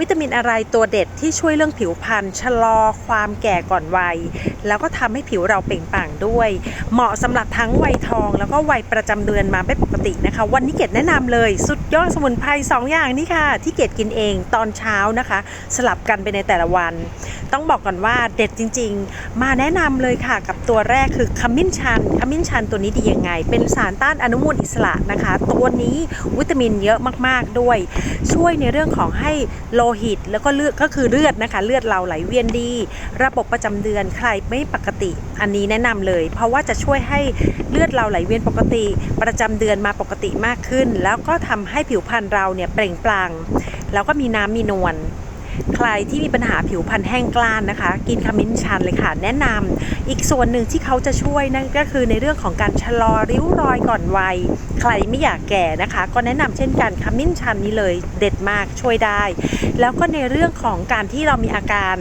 วิตามินอะไรตัวเด็ดที่ช่วยเรื่องผิวพรรณชะลอความแก่ก่อนวัย แล้วก็ทำให้ผิวเราเปล่งปลั่งด้วย เหมาะสำหรับทั้งวัยทอง แล้วก็วัยประจำเดือนมาไม่ปกตินะคะ วันนี้เกดแนะนำเลยสุดยอดสมุนไพร2อย่างนี้ค่ะ ที่เกดกินเองตอนเช้านะคะ สลับกันไปในแต่ละวัน ต้องบอกก่อนว่าเด็ดจริง ๆ มาแนะนำเลยค่ะกับตัวแรกคือขมิ้นชันขมิ้นชันตัวนี้ดียังไง เป็นสารต้านอนุมูลอิสระนะคะ ตัวนี้วิตามินเยอะมากๆด้วย ช่วยในเรื่องของให้โลหิต แล้วก็เลือดก็คือเลือดนะคะ เลือดเราไหลเวียนดี ระบบประจำเดือนใครไม่ปกติ อันนี้แนะนำเลย เพราะว่าจะช่วยให้เลือดเราไหลเวียนปกติ ประจำเดือนมาปกติมากขึ้น แล้วก็ทำให้ผิวพรรณเราเนี่ยเปล่งปลั่งแล้วก็มีน้ำมีนวล ใครที่มีปัญหาผิวพรรณแห้งกล้านนะคะ กินขมิ้นชันเลยค่ะ แนะนำอีกส่วนหนึ่งที่เขาจะช่วยนั่นก็คือในเรื่องของการชะลอริ้วรอยก่อนวัย ใครไม่อยากแก่นะคะ ก็แนะนำเช่นกันขมิ้นชันนี้เลยเด็ดมากช่วยได้ แล้วก็ในเรื่องของการที่เรามีอาการ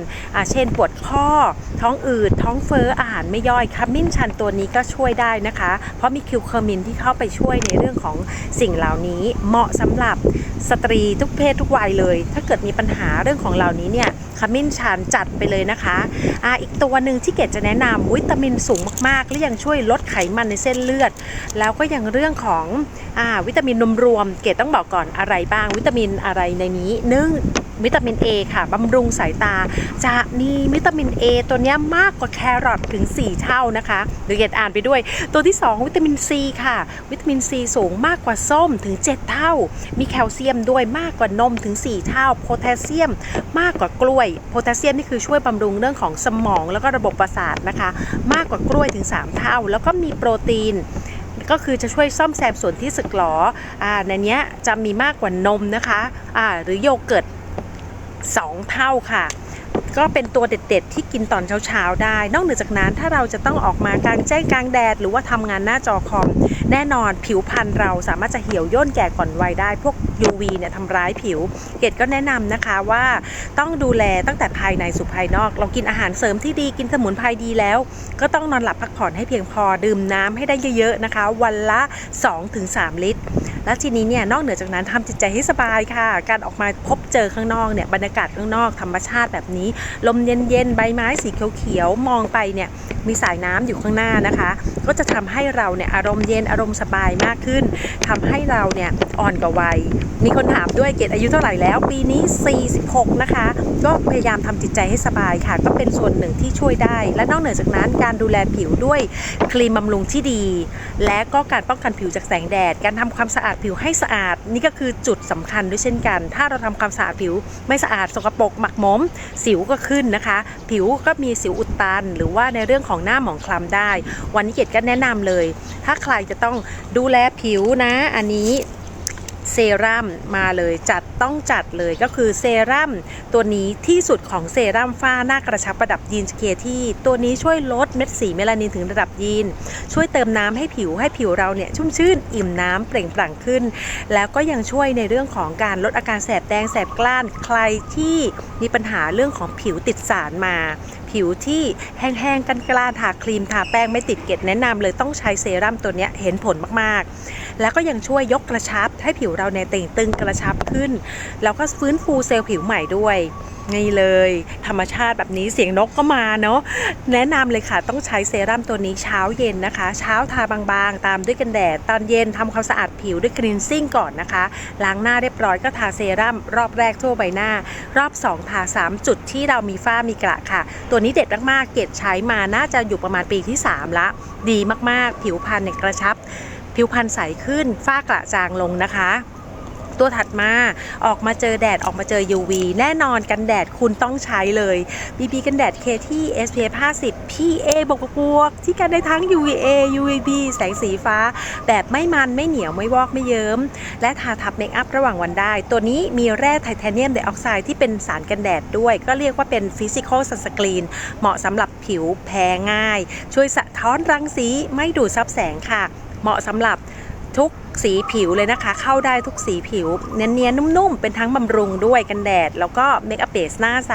เช่นปวดข้อ ท้องอืดท้องเฟ้ออาหารไม่ย่อยขมิ้นชันตัวนี้ก็ช่วยได้นะคะ เพราะมีคิวเคอร์มินที่เข้าไปช่วยในเรื่องของสิ่งเหล่านี้เหมาะสำหรับสตรีทุกเพศทุกวัยเลย ถ้าเกิดมีปัญหาเรื่องของของเหล่านี้เนี่ยขมิ้นชันจัดไปเลยนะคะอ่าอีกตัวหนึ่งที่เกดจะแนะนำวิตามินสูงมากๆ และยังช่วยลดไขมันในเส้นเลือด แล้วก็ยังเรื่องของอ่าวิตามินนมรวมเกดต้องบอกก่อนอะไรบ้างวิตามินอะไรในนี้หนึ่ง วิตามิน A ค่ะบำรุงสายตา จะมีวิตามิน A ตัวนี้มากกว่าแครอทถึง 4 เท่านะคะเดี๋ยวเกดอ่านไปด้วย ตัวที่ 2 วิตามิน C ค่ะ วิตามิน C สูงมากกว่าส้มถึง 7 เท่า มีแคลเซียมด้วยมากกว่านมถึง 4 เท่า โพแทสเซียมมากกว่ากล้วย โพแทสเซียมนี่คือช่วยบำรุงเรื่องของสมองแล้วก็ระบบประสาทนะคะ มากกว่ากล้วยถึง 3 เท่า แล้วก็มีโปรตีนก็คือจะช่วยซ่อมแซมส่วนที่สึกหรออ่าในนี้จะมีมากกว่านมนะคะอ่าหรือโยเกิร์ต 2 เท่าค่ะ ก็เป็นตัวเด็ดๆ ที่กินตอนเช้าๆได้ นอกเหนือจากนั้นถ้าเราจะต้องออกมากลางแจ้งกลางแดด หรือว่าทำงานหน้าจอคอม แน่นอนผิวพรรณเราสามารถจะเหี่ยวย่นแก่ก่อนวัยได้ พวก UV เนี่ยทำร้ายผิว เกดก็แนะนำนะคะว่าต้องดูแลตั้งแต่ภายในสู่ภายนอก เรากินอาหารเสริมที่ดีกินสมุนไพรดีแล้ว ก็ต้องนอนหลับพักผ่อนให้เพียงพอดื่มน้ำให้ได้เยอะๆนะคะ วันละ 2-3 ลิตร แล้วทีนี้เนี่ยนอกเหนือจากนั้นทำจิตใจให้สบายค่ะ การออกมาพบเจอข้างนอกเนี่ยบรรยากาศข้างนอกธรรมชาติแบบนี้ ลมเย็นๆใบไม้สีเขียวๆมองไปเนี่ยมีสายน้ำอยู่ข้างหน้านะคะ ก็จะทำให้เราเนี่ยอารมณ์เย็นอารมณ์สบายมากขึ้นทำให้เราเนี่ยอ่อนกว่าวัย มีคนถามด้วยเกดอายุเท่าไหร่แล้ว ปีนี้ 46 นะคะ ก็พยายามทำจิตใจให้สบายค่ะ ก็เป็นส่วนหนึ่งที่ช่วยได้ และนอกเหนือจากนั้นการดูแลผิวด้วยครีมบำรุงที่ดี และก็การป้องกันผิวจากแสงแดด การทำความสะอาดผิวให้สะอาด นี่ก็คือจุดสำคัญด้วยเช่นกัน ถ้าเราทำความสะอาดผิวไม่สะอาดสกปรกหมักหมม สิวก็ขึ้นนะคะ ผิวก็มีสิวอุดตัน หรือว่าในเรื่องของหน้าหมองคล้ำได้ วันนี้เกดก็แนะนำเลย ถ้าใครจะต้องดูแลผิวนะ อันนี้ เซรั่มมาเลยจัดต้องจัดเลยก็คือเซรั่มตัวนี้ที่สุดของเซรั่มฝ้าหน้ากระชับประดับยีนสเคที่ ตัวนี้ช่วยลดเม็ดสีเมลานินถึงระดับยีน ช่วยเติมน้ำให้ผิวให้ผิวเราเนี่ยชุ่มชื่นอิ่มน้ำเปล่งปลั่งขึ้น แล้วก็ยังช่วยในเรื่องของการลดอาการแสบแดงแสบกล้านใครที่มีปัญหาเรื่องของผิวติดสารมา ผิวที่แห้งๆกันกล้าทาครีมทาแป้งไม่ติดเกล็ดแนะนำเลยต้องใช้เซรั่มตัวนี้เห็นผลมากๆ แล้วก็ยังช่วยยกกระชับให้ผิวเราเนี่ยเต่งตึงกระชับขึ้น แล้วก็ฟื้นฟูเซลล์ผิวใหม่ด้วย นี่เลย ธรรมชาติแบบนี้เสียงนกก็มาเนาะแนะนำเลยค่ะต้องใช้เซรั่มตัวนี้เช้าเย็นนะคะ เช้าทาบางๆ ตามด้วยกันแดด ตอนเย็นทำความสะอาดผิวด้วยคลีนซิ่งก่อนนะคะ ล้างหน้าเรียบร้อยก็ทาเซรั่มรอบแรกทั่วใบหน้า รอบ 2 ทา 3 จุดที่เรามีฝ้ามีกระค่ะ ตัวนี้เด็ดมากๆเกดใช้มาน่าจะอยู่ประมาณปีที่ 3 ละ ดีมากๆ ผิวพรรณเนี่ยกระชับ ผิวพรรณใสขึ้นฝ้ากระจางลงนะคะ ตัวถัดมาออกมาเจอแดดออกมาเจอ UV แน่นอนกันแดดคุณต้องใช้เลย BB กันแดด KT SPF 50 PA บวกบวกที่กันได้ทั้ง UVA UVB แสงสีฟ้า แบบไม่มันไม่เหนียวไม่วอกไม่เยิ้ม และทาทับเมคอัพระหว่างวันได้ ตัวนี้มีแร่ไทเทเนียมไดออกไซด์ที่เป็นสารกันแดดด้วย ก็เรียกว่าเป็นฟิสิกอลซันสกรีนเหมาะสำหรับผิวแพ้ง่าย ช่วยสะท้อนรังสีไม่ดูดซับแสงค่ะ เหมาะสำหรับทุก สีผิวเลยนะคะ เข้าได้ทุกสีผิว เนียนๆนุ่มๆ เป็นทั้งบำรุงด้วยกันแดด แล้วก็เมคอัพเบสหน้าใส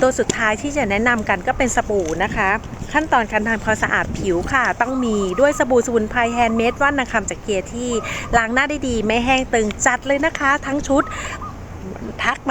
ตัวสุดท้ายที่จะแนะนำกันก็เป็นสบู่นะคะ ขั้นตอนการทำความสะอาดผิวค่ะ ต้องมีด้วยสบู่สมุนไพรแฮนด์เมดว่านนางคำจากเกียร์ที่ล้างหน้าได้ดีไม่แห้งตึงจัดเลยนะคะ ทั้งชุดทักมา